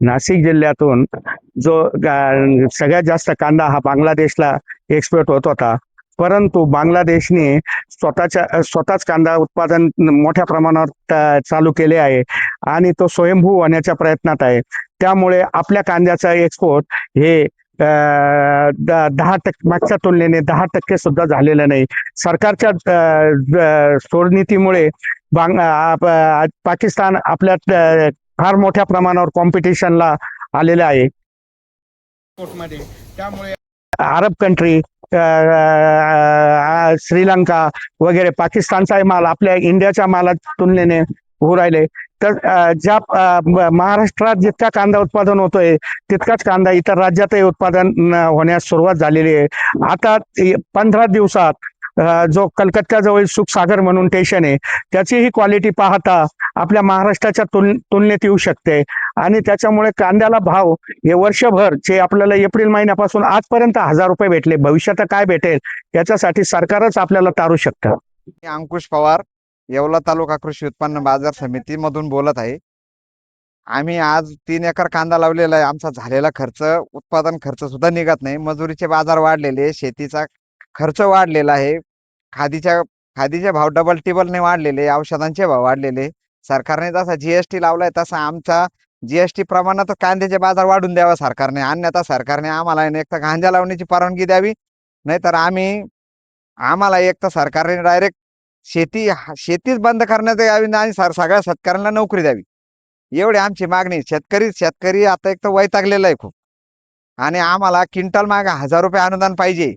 नाशिक जिल्ह्यातून जो सगळ्यात जास्त कांदा हा बांगलादेशला एक्सपोर्ट होत होता. परंतु बांगलादेशने स्वतःच्या स्वतःच कांदा उत्पादन मोठ्या प्रमाणात चालू केले आहे आणि तो स्वयंभू होण्याच्या प्रयत्नात आहे. त्यामुळे आपल्या कांद्याचा एक्सपोर्ट हे द- दहा टक्के मागच्या तुलनेने दहा टक्के सुद्धा झालेलं नाही. सरकारच्या अ, सोडनीतीमुळे बांग पाकिस्तान आपल्या फार मोठ्या प्रमाणावर कॉम्पिटिशनला आलेलं आहे. त्यामुळे अरब कंट्री श्रीलंका वगैरे पाकिस्तानचा माल आपल्या इंडियाच्या माला तुलनेने होऊ राहिले. तर ज्या महाराष्ट्रात जितका कांदा उत्पादन होतोय तितकाच कांदा इतर राज्यातही उत्पादन होण्यास सुरुवात झालेली आहे. आता पंधरा दिवसात जो कलकत्त्याजवळ सुखसागर म्हणून स्टेशन आहे त्याचीही क्वालिटी पाहता आपल्या महाराष्ट्राच्या तुल तुलनेत येऊ शकते. आणि त्याच्यामुळे कांद्याला भाव हे वर्षभर जे आपल्याला एप्रिल महिन्यापासून आजपर्यंत हजार रुपये भेटले भविष्यात काय भेटेल याच्यासाठी सरकारच आपल्याला तारू शकतं. अंकुश पवार येवला तालुका कृषी उत्पन्न बाजार समिती मधून बोलत आहे. आम्ही आज तीन एकर कांदा लावलेला आहे आमचा झालेला खर्च उत्पादन खर्च सुद्धा निघत नाही. मजुरीचे बाजार वाढलेले शेतीचा खर्च वाढलेला आहे. खादीच्या खादीचे भाव डबल टिबलने वाढलेले औषधांचे भाव वाढलेले. सरकारने जसा जीएसटी लावलाय तसा आमचा जीएसटी प्रमाणात कांद्याचे बाजार वाढून द्यावा सरकारने. अन्यथा सरकारने आम्हाला एक तर गांजा लावण्याची परवानगी द्यावी नाहीतर आम्ही आम्हाला एक तर सरकारने डायरेक्ट शेती शेतीच बंद करण्यात यावी आणि सर- सगळ्या शेतकऱ्यांना नोकरी द्यावी. एवढी आमची मागणी शेतकरी शेतकरी आता एक तर वैतागलेला आहे खूप. आणि आम्हाला क्विंटल मागे हजार रुपये अनुदान पाहिजे.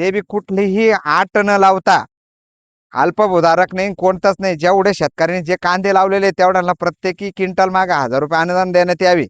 ते बी कुठलीही आट न लावता अल्पभूधारक नाही कोणताच नाही. जेवढे शेतकऱ्यांनी जे कांदे लावलेले तेवढ्याला तेवढ्यांना प्रत्येकी क्विंटल मागे हजार रुपये अनुदान देण्यात यावे.